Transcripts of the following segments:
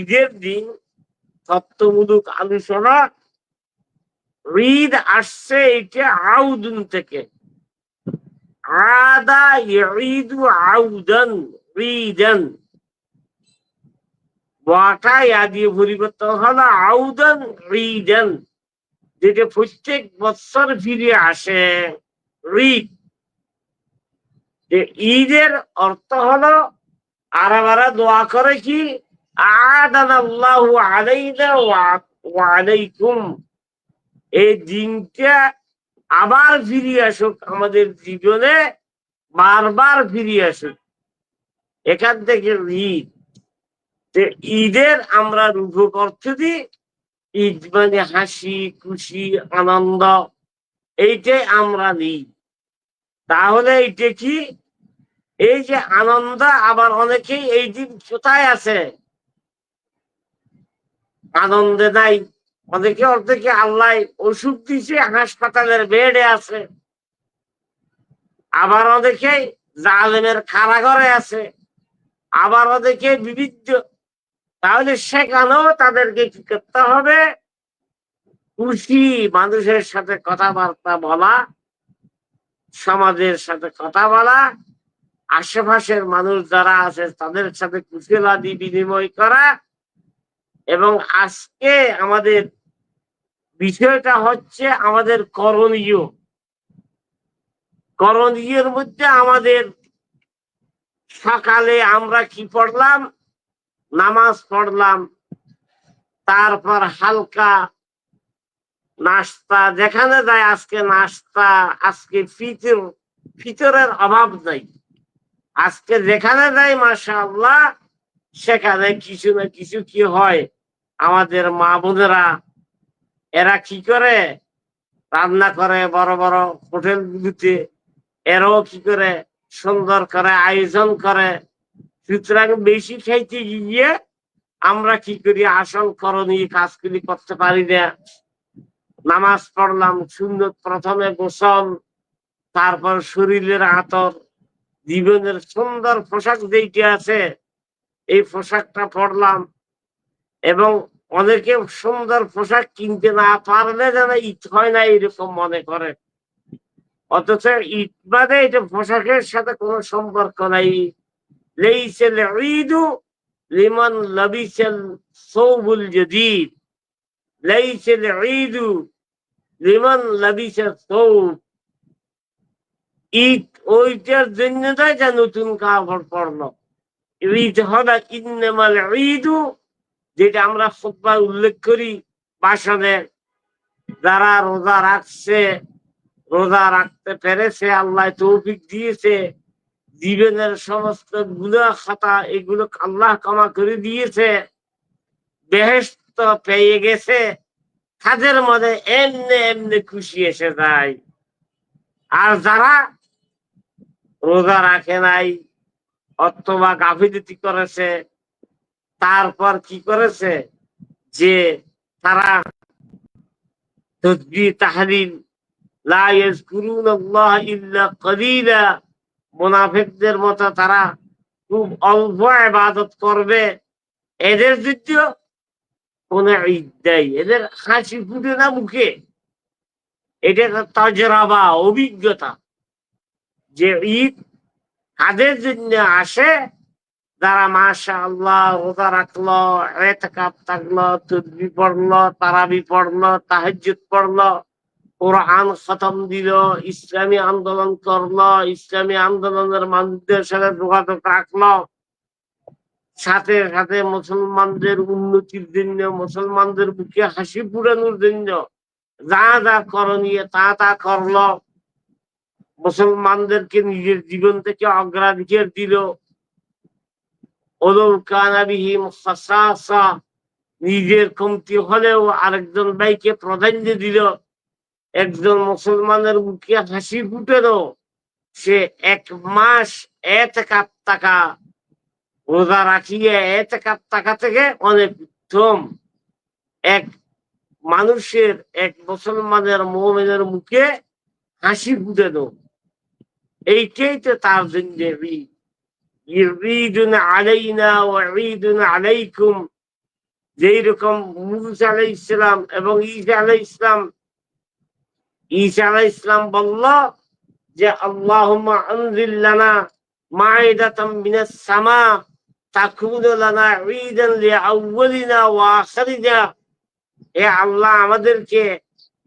ঈদের দিন তত্ত্বমূলক আলোচনা, ঈদ আসছে এটা আউদুন থেকে। আদা ঈদু আউদান, ঈদান। বটা ইয়া দিয়ে পরিবর্তন হলো আউদান, ঈদান। যেটা প্রত্যেক বছর ফিরে আসে, ঈদ। ঈদের অর্থ হলো আরাবারা দোয়া করে কি? এই দিনটা আবার ফিরে আসুক আমাদের জীবনে, বারবার ফিরে আসুক। এখান থেকে ঈদ। যে ঈদের আমরা রূপক অর্থ দিই ঈদ মানে হাসি, খুশি, আনন্দ। এইটাই আমরা নিই। তাহলে এইটা কি? এই যে আনন্দ, আবার অনেকেই এই দিন কোথায় আছে? আনন্দে নাই। অনেকে অর্ধেকে আল্লাহ ওষুধ দিছে, হাসপাতালের বেডে আছে। আবার অনেকে জালেমের কারাগারে আছে। আবার অনেকে বিবিধ তাহলে সেখানেও তাদেরকে কি করতে হবে? খুশি মানুষের সাথে কথাবার্তা বলা, সমাজের সাথে কথা বলা, আশেপাশের মানুষ যারা আছে তাদের সাথে কুশলাদি বিনিময় করা এবং আজকে আমাদের বিষয়টা হচ্ছে আমাদের করণীয়। করণীয়ের মধ্যে আমাদের সকালে আমরা কি পড়লাম? নামাজ পড়লাম, তারপর হালকা নাস্তা, যেখানে যায় আজকে নাস্তা, আজকে ফিতর, ফিতরের অভাব নাই। আজকে যেখানে যায় মাসা আল্লাহ সেখানে কিছু না কিছু কি হয়? আমাদের মা বোনেরা, এরা কি করে? রান্না করে বড় বড় হোটেল গুলিতে। এরাও কি করে? সুন্দর করে আয়োজন করে। সুতরাং বেশি খাইতে গিয়ে আমরা কি করি? আসল করণীয় কাজগুলি করতে পারি না। নামাজ পড়লাম সুন্দর প্রথমে গোসল, তারপর শরীরের আতর, জীবনের সুন্দর পোশাক যেইটি আছে এই পোশাকটা পরলাম। এবং অনেকে সুন্দর পোশাক কিনতে না পারলে যেন ঈদ হয় না এরকম মনে করে অথচ ঈদ বাদে এটা পোশাকের সাথে কোনো সম্পর্ক নাই। লেইসেল ঈদু লিমান লবিসেল সৌবুল জদিদ। লেইসেল ঈদু লিমান লবিসেল সৌব। ঈদ ওইটার জন্য যা নতুন কাপড় পড়ল ঈদ হলো ইন্নামাল ঈদু যেটা আমরা খুতবা উল্লেখ করি বাসনে যারা রোজা রাখছে, রোজা রাখতে পেরেছে, আল্লাহ তৌফিক দিয়েছে, জীবনের সমস্ত গুণা খাতা এগুলো আল্লাহ ক্ষমা করে দিয়েছে বেহেস্ত পেয়ে গেছে তাদের মধ্যে এমনি এমনি খুশি এসে যায়। আর যারা রোজা রাখে নাই অথবা গাফিলতি করেছে, তারপর কি করেছে? যে তারা ইল্লা কলিলা। মুনাফিকদের মতো তারা খুব অল্প আবাদত করবে। এদের দ্বিতীয় কোন ঈদ দেয়, এদের হাসি ফুটে না মুখে। এটা তজরাবা, অভিজ্ঞতা। যে ঈদ কাদের জন্য আসে, যারা মাশা আল্লাহ রোজা রাখল, এতেকাপ থাকল, তদবি পড়ল, তারাবি পড়ল, তাহাজ্জুদ পড়ল, কোরআন খতম দিল, ইসলামী আন্দোলন করল, ইসলামী আন্দোলনের মানুষদের সাথে যোগাযোগ রাখল, সাথে সাথে মুসলমানদের উন্নতির জন্য, মুসলমানদের বুকে হাসি পুরানোর জন্য, যা যা করণীয় তা তা করল। মুসলমানদেরকে নিজের জীবন থেকে অগ্রাধিকার দিল। নিজের কমতি হলেও আরেকজন ভাইকে প্রাধান্য দিল। একজন মুসলমানের মুখে হাসি ফুটেরও সে এক মাস এত কাপ টাকা রোজা রাখিয়ে এত কাপ টাকা থেকে অনেক উত্তম। এক মানুষের, এক মুসলমানের, মোমেনের মুখে হাসি ফুটে এইটাই তো তার ঈদ ঈদুন আলাইনা ও ঈদুন আলাইকুম আলাই ইসলাম এবং ঈসা আলাই ইসলাম ঈসা আলাই ইসলাম বলল যে আল্লাহ আনজিল্লানা মাইদাতাম মিনাস সামা, তাকুনু লানা ঈদান লিআউয়ালিনা ওয়া আখিরিনা এ আল্লাহ, আমাদেরকে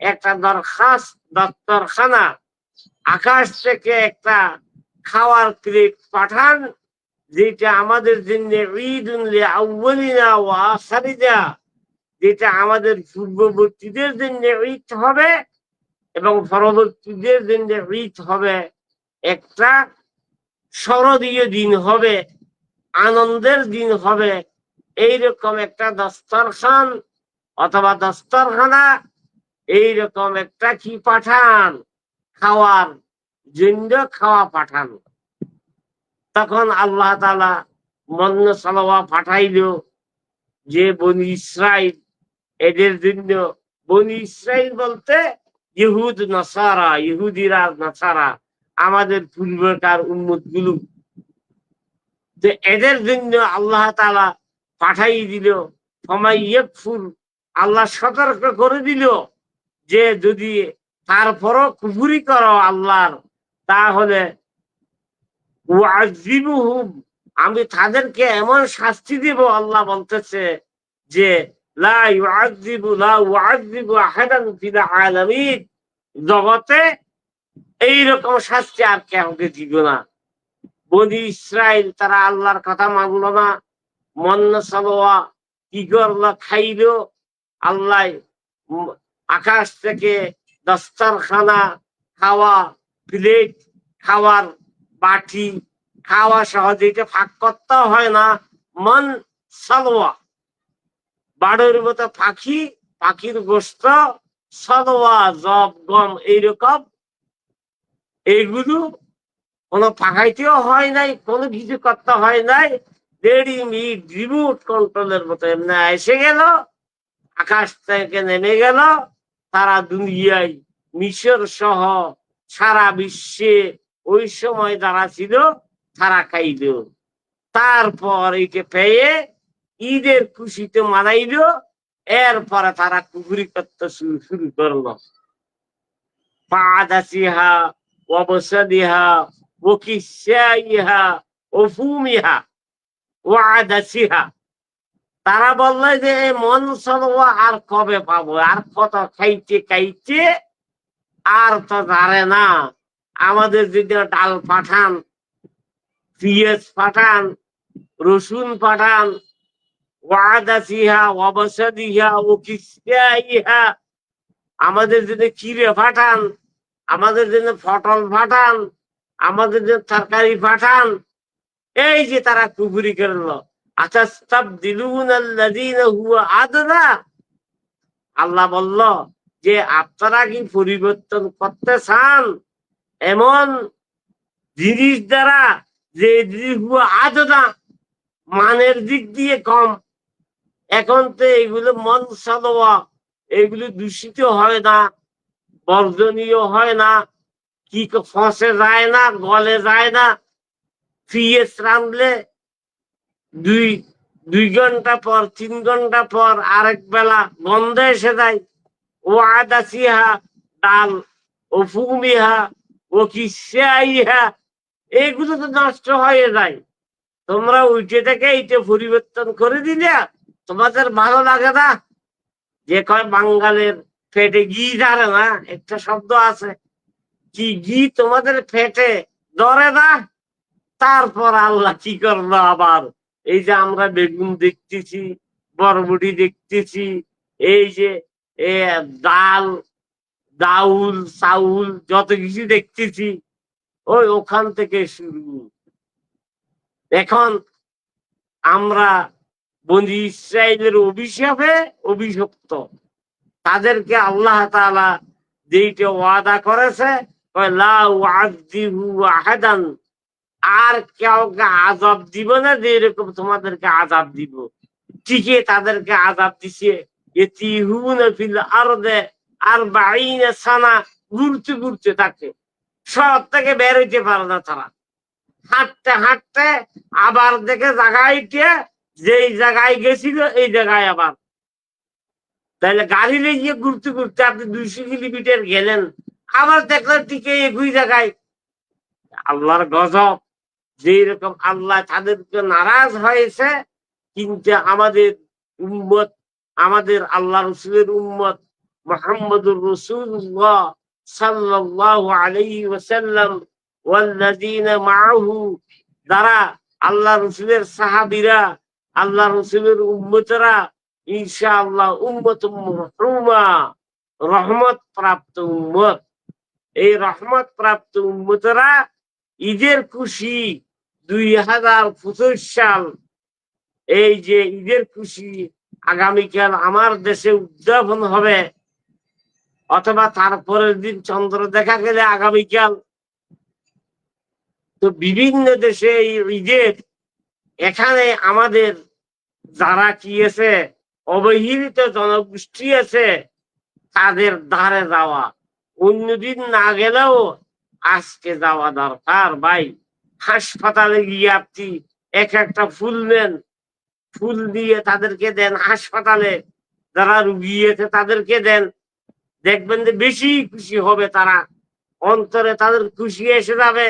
একটা দরখাস্ত দপ্তরখানা আকাশ থেকে একটা খাওয়ার প্লেট পাঠান, যেটা আমাদের জন্য ঈদ যেটা আমাদের পূর্ববর্তীদের জন্য ঈদ হবে এবং পরবর্তীদের জন্য ঈদ হবে একটা শরদীয় দিন হবে, আনন্দের দিন হবে। এইরকম একটা দস্তরখান অথবা দস্তরখানা, এইরকম একটা কি পাঠান? খাওয়ার জন্য খাওয়া পাঠান। তখন আল্লাহ তালা মন্য সালোয়া পাঠাইল যে বনি ইসরাইল, এদের জন্য বনি ইসরাইল বলতে ইহুদ নাসারা, ইহুদিরা নাসারা, আমাদের পূর্বকার উন্মতগুলো যে এদের জন্য আল্লাহ তালা পাঠাই দিল ফমাইয়ুর আল্লাহ সতর্ক করে দিল যে যদি তারপরও কুফুরি করো আল্লাহর। তাহলে আমি তাদেরকে এমন শাস্তি দিব, আল্লাহ বলতেছে যে জগতে এইরকম শাস্তি আর কাউকে দিব না। বনি ইসরাইল, তারা আল্লাহর কথা মানলো না। মন্ন সালোয়া, কি করল, খাইলো। আল্লাহ আকাশ থেকে দস্তরখানা, খাওয়া প্লেট খাওয়ার বাটি, খাওয়া সহজে এটা ফাঁক করতে হয় না। মন সালোয়া। বাড়ির মতো পাখি, পাখির গোস্ত, সলোয়া, জব, গম এইরকম। এইগুলো কোনো পাকাইতেও হয় নাই, কোনো কিছু করতে হয় নাই। দেড়ি মিনিট রিমোট কন্ট্রোলের মতো এমনি এসে গেল, আকাশ থেকে নেমে গেল। তারা দুনিয়ায় মিশর সহ সারা বিশ্বে ওই সময় যারা ছিল, তারা খাইল। তারপর এইটা পেয়ে ঈদের খুশিতে মানাইল, এরপরে তারা কুকুরি করতে শুরু শুরু করল। পাদাসিহা ওবসদিহা ওকিসাইহা, ওফুমিহা, ওয়াদাসিহা তারা বলল যে মন সরোয়া আর কবে পাবো? আর কত খাইতে খাইতে আর তো জানে না। আমাদের যদি ডাল পাঠান, পিঁয়াজ পাঠান, রসুন পাঠান ওয়াদাসিহা অবসদিহা ও কিসিহা আমাদের জন্য চিড়ে পাঠান, আমাদের জন্য ফটল পাঠান, আমাদের জন্য তরকারি পাঠান, এই যে তারা কুকুরি করল। হুয়া আল্লাহ বলল, যে আপনারা কি পরিবর্তন করতে চান? এমন জিনিস দ্বারা যে জিনিস আদনা মানের দিক দিয়ে কম। এখন তো এগুলো মন সালোয়া এগুলো দূষিত হয় না, বর্জনীয় হয় না, কি ফসে যায় না, গলে যায় না ফিয়েস রাঁধলে দুই দুই ঘণ্টা পর, তিন ঘণ্টা পর, আরেক বেলা গন্ধ এসে যায়। ও আদাসিহা ডাল, ও ফুমিহা, ও কিসিহা এগুলো তো নষ্ট হয়ে যায়। তোমরা উঠে থেকে এইটা পরিবর্তন করে দিলে তোমাদের ভালো লাগে না। যে কয় বাঙ্গালের ফেটে ঘি ধরে না, একটা শব্দ আছে। কি ঘি তোমাদের ফেটে ধরে না? তারপর আল্লাহ কি করল আবার? এই যে আমরা বেগুন দেখতেছি, বরবটি দেখতেছি, এই যে ডাল, ডাউল, চাউল, যত কিছু দেখতেছি, ওই ওখান থেকে শুরু। এখন আমরা বন্দি ইসরায়েলের অভিশাপে অভিশপ্ত। তাদেরকে আল্লাহ যেইটা ওয়াদা করেছে আর কাউকে আজাব দিব না যে এরকম তোমাদেরকে আজাব দিব। ঠিকই তাদেরকে আজাব দিছে। ইতিহুনা ফিল আরদে আর বাইনা সানা, ঘুরতে ঘুরতে থাকে। সব থেকে বের হইতে পারে না তারা। হাঁটতে হাঁটতে আবার দেখে জায়গায় গিয়ে যেই জায়গায় গেছিল এই জায়গায় আবার। তাহলে গাড়ি গিয়ে ঘুরতে ঘুরতে আপনি দুইশো কিলোমিটার গেলেন, আবার দেখলেন টিকে একই জায়গায় আল্লাহর গজব। যেই রকম আল্লাহ তাদেরকে নারাজ হয়েছে, কিন্তু আমাদের উম্মত, আমাদের আল্লাহ রসুলের উম্মত মোহাম্মদুর রসুল্লাহ সাল্লাল্লাহু আলাইহি ওয়াসাল্লাম, ওয়াল্লাযীনা মাআহু, যারা আল্লাহ রসুলের সাহাবীরা, আল্লাহ রসুলের উম্মতরা, ইনশাআল্লাহ উম্মত মহরুমা রহমত প্রাপ্ত উম্মত। এই রহমত প্রাপ্ত উম্মতরা ঈদের খুশি দুই হাজার পঁচিশ সাল এই যে ঈদের খুশি আগামীকাল আমার দেশে উদযাপন হবে, অথবা তারপরের দিন চন্দ্র দেখা গেলে আগামীকাল। তো বিভিন্ন দেশে এই ঈদের, এখানে আমাদের যারা কি আছে, অবহেলিত জনগোষ্ঠী আছে, তাদের ধারে যাওয়া। অন্যদিন না গেলেও আজকে যাওয়া দরকার ভাই। হাসপাতালে গিয়ে আপনি এক একটা ফুল নেন। ফুল দিয়ে তাদেরকে দেন হাসপাতালে। যারা রুগী আছে তাদেরকে দেন। দেখবেন যে বেশি খুশি হবে তারা। অন্তরে তাদের খুশি এসে যাবে।